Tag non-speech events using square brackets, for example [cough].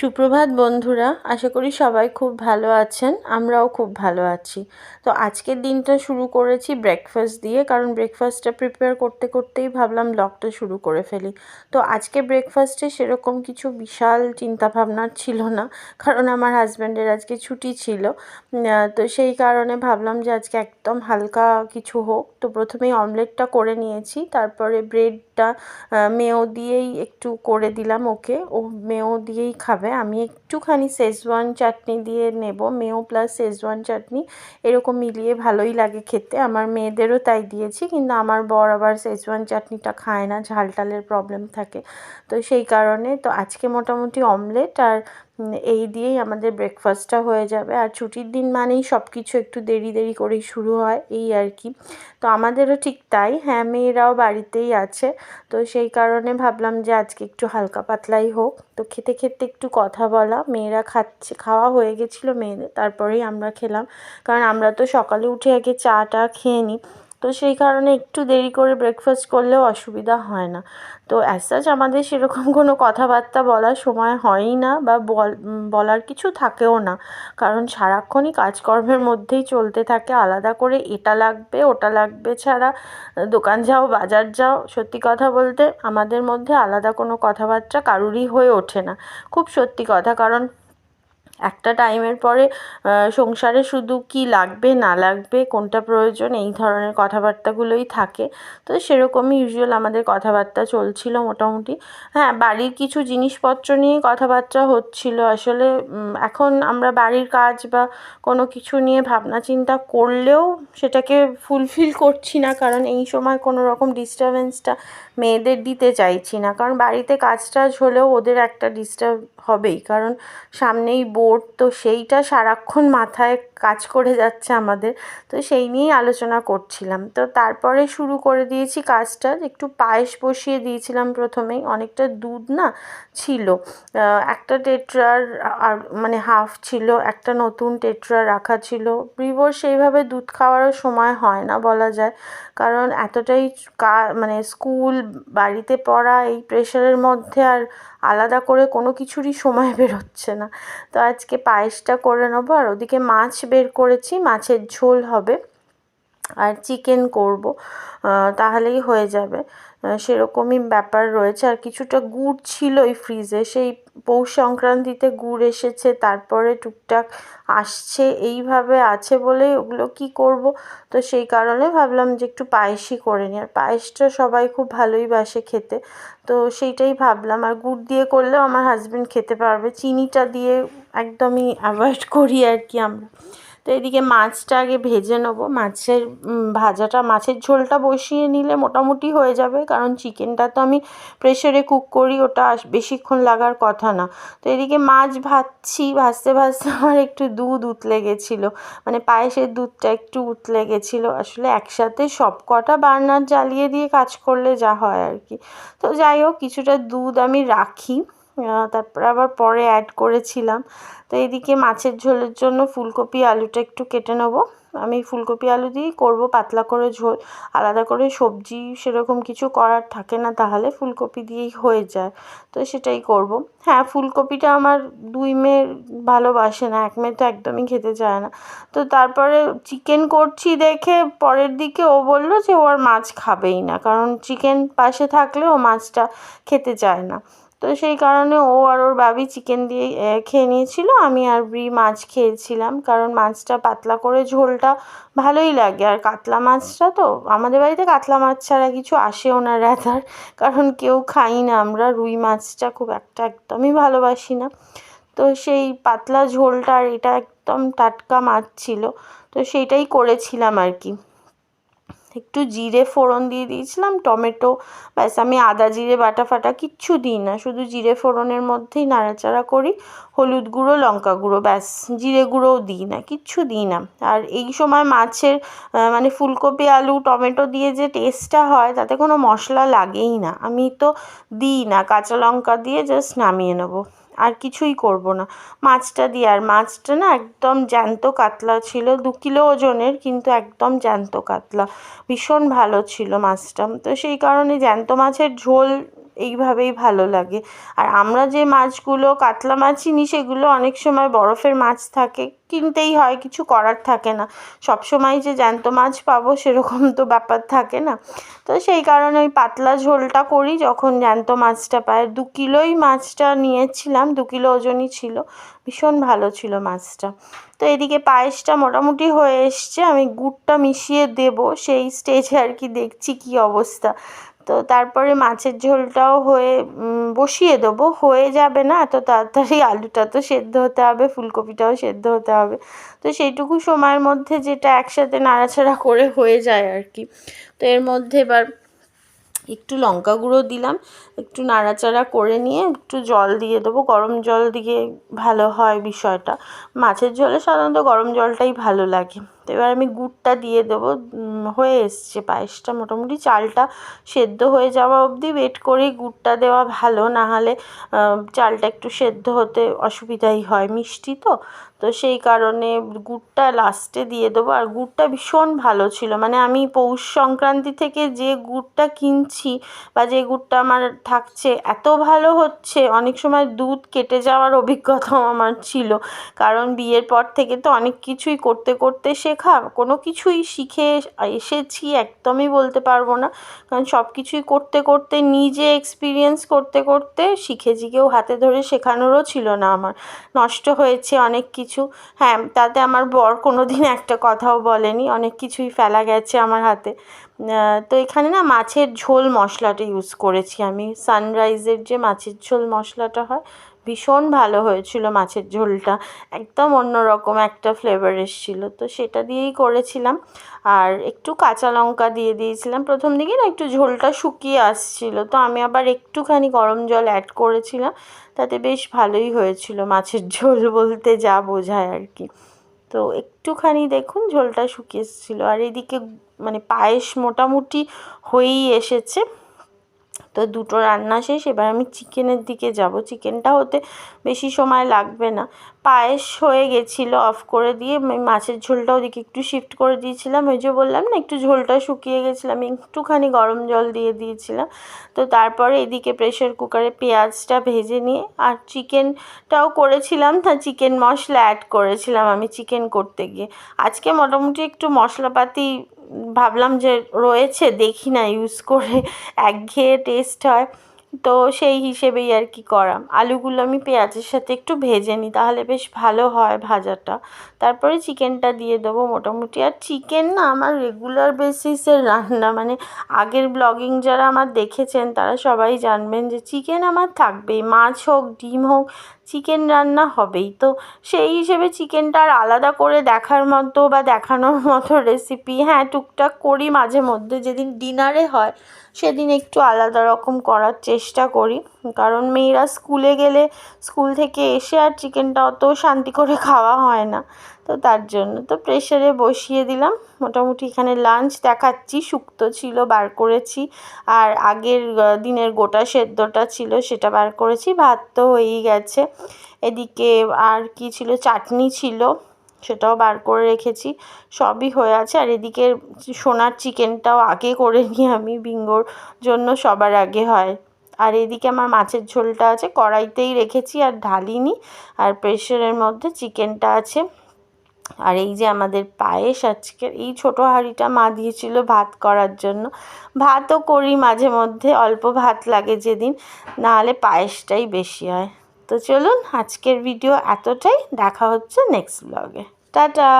সুপ্রভাত বন্ধুরা, আশা করি সবাই খুব ভালো আছেন, আমরাও খুব ভালো আছি। তো আজকের দিনটা শুরু করেছি ব্রেকফাস্ট দিয়ে, কারণ ব্রেকফাস্টটা প্রিপেয়ার করতে করতেই ভাবলাম ব্লগটা শুরু করে ফেলি। তো আজকে ব্রেকফাস্টে সেরকম কিছু বিশাল চিন্তাভাবনা ছিল না, কারণ আমার হাজব্যান্ডের আজকে ছুটি ছিল। তো সেই কারণে ভাবলাম যে আজকে একদম হালকা কিছু হোক। তো প্রথমেই অমলেটটা করে নিয়েছি, তারপরে ব্রেডটা মেও দিয়েই একটু করে দিলাম ওকে। ও মেও দিয়েই খাবে। আমি একটুখানি শেজওয়ান চাটনি দিয়ে নেব মেও প্লাস শেজওয়ান চাটনি। এরকম মিলিয়ে ভালোই লাগে খেতে। আমার মেয়েদেরও তাই দিয়েছি, কিন্তু আমার বর আবার শেজওয়ান চাটনিটা খায় না, ঝালটালের প্রবলেম থাকে। তো সেই কারণে তো আজকে মোটামুটি অমলেট আর এই দিয়েই আমাদের ব্রেকফাস্টটা হয়ে যাবে। আর ছুটির দিন মানেই সব কিছু একটু দেরি দেরি করেই শুরু হয়, এই আর কি। তো আমাদেরও ঠিক তাই হ্যাঁ মেয়েরাও বাড়িতেই আছে। তো সেই কারণে ভাবলাম যে আজকে একটু হালকা পাতলাই হোক। তো খেতে খেতে একটু কথা বলা, মেয়েরা খাচ্ছে, খাওয়া হয়ে গেছিল মেয়েদের তারপরেই আমরা খেলাম। কারণ আমরা তো সকালে উঠে আগে চা টা খেয়ে নিই। তো সেই কারণে একটু দেরি করে ব্রেকফাস্ট করলেও অসুবিধা হয় না। তো অ্যাজ সাচ আমাদের সেরকম [laughs] কোনো কথাবার্তা বলার সময় হয়ই না বা বলার কিছু থাকেও না। কারণ সারাক্ষণই কাজকর্মের মধ্যেই চলতে থাকে, আলাদা করে এটা লাগবে, ওটা লাগবে ছাড়া দোকান যাও, বাজার যাও, সত্যি কথা বলতে আমাদের মধ্যে আলাদা কোনো কথাবার্তা কারুরই হয়ে ওঠে না। খুব সত্যি কথা, কারণ একটা টাইমের পরে সংসারে শুধু কি লাগবে, না লাগবে, কোনটা প্রয়োজন, এই ধরনের কথাবার্তাগুলোই থাকে। তো সেরকমই ইউজুয়াল আমাদের কথাবার্তা চলছিল মোটামুটি। হ্যাঁ বাড়ির কিছু জিনিসপত্র নিয়ে কথাবার্তা হচ্ছিল। আসলে এখন আমরা বাড়ির কাজ বা কোনো কিছু নিয়ে ভাবনা চিন্তা করলেও সেটাকে ফুলফিল করছি না, কারণ এই সময় কোনো রকম ডিস্টারবেন্সটা মেয়েদের দিতে চাইছি না। কারণ বাড়িতে কাজ টাজ হলেও ওদের একটা ডিস্টার্ব হবেই। কারণ সামনেই বোর্ড তো সেইটা সারাক্ষণ মাথায় কাজ করে যাচ্ছে আমাদের। তো সেই নিয়েই আলোচনা করছিলাম। তো তারপরে শুরু করে দিয়েছি কাজটা। একটু পায়েস বসিয়ে দিয়েছিলাম প্রথমেই অনেকটা দুধ না ছিল। একটা টেট্রার আর মানে হাফ ছিল, একটা নতুন টেট্রা রাখা ছিল। ব্রিভোর সেইভাবে দুধ খাওয়ারও সময় হয় না বলা যায়। কারণ এতটাই কা মানে স্কুল, বাড়িতে পড়া, এই প্রেশারের মধ্যে আর আলাদা করে কোনো কিছুরই সময় বেরোচ্ছে না। তো আজকে পায়েসটা করে নেব। আর ওদিকে মাছ বের করেছি মাছের ঝোল হবে। আর চিকেন করব তাহলেই হয়ে যাবে। সেরকমই ব্যাপার রয়েছে। আর কিছুটা গুড় ছিল ওই ফ্রিজে সেই পৌষ সংক্রান্তিতে গুড় এসেছে, তারপরে টুকটাক আসছে, এইভাবে আছে বলে ওগুলো কি করব? তো সেই কারণে ভাবলাম যে একটু পায়েসই করে নিই। আর পায়েসটা সবাই খুব ভালোই বাসে খেতে, তো সেইটাই ভাবলাম। আর গুড় দিয়ে করলেও আমার হাজব্যান্ড খেতে পারবে। চিনিটা দিয়ে একদমই অ্যাভয়েড করি আর কি আমরা। তো এদিকে মাছটা আগে ভেজে নেব। মাছের ভাজাটা, মাছের ঝোলটা বসিয়ে নিলে মোটামুটি হয়ে যাবে, কারণ চিকেনটা তো আমি প্রেশারে কুক করি, ওটা বেশিক্ষণ লাগার কথা না। তো এদিকে মাছ ভাজছি, ভাজতে ভাজতে আমার একটু দুধ উতলে গেছিল মানে পায়েসের দুধটা একটু উতলে গেছিল। আসলে একসাথে সব কটা বার্নার জ্বালিয়ে দিয়ে কাজ করলে যা হয় আর কি। তো যাই হোক, কিছুটা দুধ আমি রাখি। তারপরে আবার পরে অ্যাড করেছিলাম। তো এইদিকে মাছের ঝোলের জন্য ফুলকপি, আলুটা একটু কেটে নেব। আমি ফুলকপি, আলু দিয়েই করব, পাতলা করে ঝোল, আলাদা করে সবজি সেরকম কিছু করার থাকে না, তাহলে ফুলকপি দিয়েই হয়ে যায়। তো সেটাই করব। হ্যাঁ ফুলকপিটা আমার দুই মেয়ে ভালোবাসে না, এক মেয়ে তো একদমই খেতে চায় না। তো তারপরে চিকেন করছি দেখে পরের দিকে ও বলল যে ও আর মাছ খাবেই না, কারণ চিকেন পাশে থাকলে ও মাছটা খেতে চায় না। তো সেই কারণে ও আর ওর বাবি চিকেন দিয়ে খেয়ে নিয়েছিল। আমি আর ব্রি মাছ খেয়েছিলাম। কারণ মাছটা পাতলা করে ঝোলটা ভালোই লাগে। আর কাতলা মাছটা তো আমাদের বাড়িতে কাতলা মাছ ছাড়া কিছু আসেও না রাধার কারণ কেউ খাই না আমরা। রুই মাছটা খুব একটা একদমই ভালোবাসি না। তো সেই পাতলা ঝোলটা আর এটা একদম টাটকা মাছ ছিল। তো সেইটাই করেছিলাম আর কি। একটু জিরে ফোড়ন দিয়ে দিয়েছিলাম, টমেটো, ব্যাস আমি আদা, জিরে, বাটা, ফাটা কিচ্ছু দিই না। শুধু জিরে ফোড়নের মধ্যেই নাড়াচাড়া করি, হলুদ গুঁড়ো, লঙ্কা গুঁড়ো, ব্যাস জিরে গুঁড়োও দিই না, কিচ্ছু দিই না। আর এই সময় মাছের মানে ফুলকপি, আলু, টমেটো দিয়ে যে টেস্টটা হয়, তাতে কোনো মশলা লাগেই না। আমি তো দিই না, কাঁচা লঙ্কা দিয়ে জাস্ট নামিয়ে নেব। আর কিছুই করব না। মাছটা দিয়ে, আর মাছটা না একদম জ্যান্ত কাতলা ছিল, দু কিলো ওজনের, কিন্তু একদম জ্যান্ত কাতলা। ভীষণ ভালো ছিল মাছটা। তো সেই কারণে জ্যান্ত মাছের ঝোল এইভাবেই ভালো লাগে। আর আমরা যে মাছগুলো, কাতলা মাছই নিই সেগুলো অনেক সময় বরফের মাছ থাকে, কিনতেই হয়, কিছু করার থাকে না। সব সময় যে জ্যান্ত মাছ পাবো, সেরকম তো ব্যাপার থাকে না। তো সেই কারণে ওই পাতলা ঝোলটা করি যখন জ্যান্ত মাছটা পাই দু কিলোই মাছটা নিয়েছিলাম, দু কিলো ওজনই ছিল। ভীষণ ভালো ছিল মাছটা। তো এদিকে পায়েসটা মোটামুটি হয়ে এসছে। আমি গুড়টা মিশিয়ে দেব। সেই স্টেজে আর কি দেখছি কি অবস্থা। তো তারপরে মাছের ঝোলটাও হয়ে বসিয়ে দেবো। হয়ে যাবে না, এত তাড়াতাড়ি আলুটা তো সেদ্ধ হতে হবে, ফুলকপিটাও সেদ্ধ হতে হবে। তো সেইটুকু সময়ের মধ্যে যেটা একসাথে নাড়াচাড়া করে হয়ে যায় আর কি। তো এর মধ্যে এবার একটু লঙ্কা গুঁড়ো দিলাম, একটু নাড়াচাড়া করে নিয়ে একটু জল দিয়ে দেবো। গরম জল দিয়ে ভালো হয় বিষয়টা। মাছের ঝোলে সাধারণত গরম জলটাই ভালো লাগে। তো এবার আমি গুড়টা দিয়ে দেবো। হয়ে এসছে পায়েসটা। মোটামুটি চালটা সেদ্ধ হয়ে যাওয়া অবধি ওয়েট করেই গুড়টা দেওয়া ভালো নাহলে চালটা একটু সেদ্ধ হতে অসুবিধাই হয় মিষ্টি তো। তো সেই কারণে গুড়টা লাস্টে দিয়ে দেবো। আর গুড়টা ভীষণ ভালো ছিল। মানে আমি পৌষ সংক্রান্তি থেকে যে গুড়টা কিনছি বা যে গুড়টা আমার থাকছে, এত ভালো হচ্ছে। অনেক সময় দুধ কেটে যাওয়ার অভিজ্ঞতাও আমার ছিল। কারণ বিয়ের পর থেকে তো অনেক কিছুই করতে করতে শেখা, কোনো কিছুই শিখে এসেছি একদমই বলতে পারব না। কারণ সব কিছুই করতে করতে, নিজে এক্সপিরিয়েন্স করতে করতে শিখেছি কেউ হাতে ধরে শেখানোরও ছিল না আমার। নষ্ট হয়েছে অনেক কিছু। হ্যাঁ তাতে আমার বর কোনো দিন একটা কথাও বলেনি। অনেক কিছুই ফেলা গেছে আমার হাতে। তো এখানে না মাছের ঝোল মশলাটা ইউজ করেছি আমি। সানরাইজের যে মাছের ঝোল মশলাটা হয় ভীষণ ভালো হয়েছিল মাছের ঝোলটা। একদম অন্যরকম একটা ফ্লেভার এসেছিল। তো সেটা দিয়েই করেছিলাম। আর একটু কাঁচা লঙ্কা দিয়ে দিয়েছিলাম। প্রথম দিকে না একটু ঝোলটা শুকিয়ে আসছিল। তো আমি আবার একটুখানি গরম জল অ্যাড করেছিলাম। তাতে বেশ ভালোই হয়েছিল মাছের ঝোল বলতে যা বোঝায় আর কি। তো একটুখানি দেখুন ঝোলটা শুকিয়ে এসেছিল। আর এদিকে মানে পায়েস মোটামুটি হয়েই এসেছে। তো দুটো রান্না শেষ, এবার আমি চিকেনের দিকে যাব। চিকেনটা হতে বেশি সময় লাগবে না। পায়েস হয়ে গেছিল অফ করে দিয়ে মাছের ঝোলটা ওদিকে একটু শিফট করে দিয়েছিলাম। ওই যে বললাম না, একটু ঝোলটা শুকিয়ে গেছিল, আমি একটুখানি গরম জল দিয়ে দিয়েছিলাম। তো তারপরে এদিকে প্রেশার কুকারে পেঁয়াজটা ভেজে নিয়ে, আর চিকেনটাও করেছিলাম তা চিকেন মশলা অ্যাড করেছিলাম আমি চিকেন করতে গিয়ে। আজকে মোটামুটি একটু মশলাপাতি ভাবলাম যে রয়েছে, দেখি না ইউজ করে একঘেয়ে টেস্ট হয়। তো সেই হিসেবেই আর কি করা আলুগুলো আমি পেঁয়াজের সাথে একটু ভেজে নিই, তাহলে বেশ ভালো হয় ভাজাটা। তারপরে চিকেনটা দিয়ে দেবো মোটামুটি। আর চিকেন না, আমার রেগুলার বেসিসের রান্না। মানে আগের ব্লগিং যারা আমার দেখেছেন, তারা সবাই জানবেন যে চিকেন আমার থাকবেই। মাছ হোক, ডিম হোক চিকেন রান্না হবেই। তো সেই হিসেবে চিকেনটা আর আলাদা করে দেখার মতো বা দেখানোর মতো রেসিপি হ্যাঁ টুকটাক করি মাঝে মধ্যে। যেদিন ডিনারে হয়, সেদিন একটু আলাদা রকম করার চেষ্টা করি। কারণ মেয়েরা স্কুলে গেলে স্কুল থেকে এসে আর চিকেনটা অত শান্তি করে খাওয়া হয় না। তো তার জন্য। তো প্রেশারে বসিয়ে দিলাম। মোটামুটি এখানে লাঞ্চ দেখাচ্ছি। শুক্তো ছিল, বার করেছি। আর আগের দিনের গোটা সেদ্ধটা ছিল, সেটা বার করেছি। ভাত তো হয়েই গেছে। এদিকে আর কি ছিল? চাটনি ছিল, সেটাও বার করে রেখেছি। সবই হয়ে আছে। আর এদিকে সোনার চিকেনটাও আগে করে [laughs] নিই আমি বিঙ্গোর জন্য, সবার আগে হয়। আর এদিকে আমার মাছের ঝোলটা আছে। কড়াইতেই রেখেছি, আর ঢালিনি। আর প্রেশারের মধ্যে চিকেনটা আছে। আর এই যে আমাদের পায়েস আজকে এই ছোট হাঁড়িটা মা দিয়েছিল ভাত করার জন্য। ভাতও করি মাঝে মধ্যে, অল্প ভাত লাগে যেদিন, নাহলে পায়েসটাই বেশি হয়। তো চলুন আজকের ভিডিও এতটাই, দেখা হচ্ছে নেক্সট ব্লগে টাটা!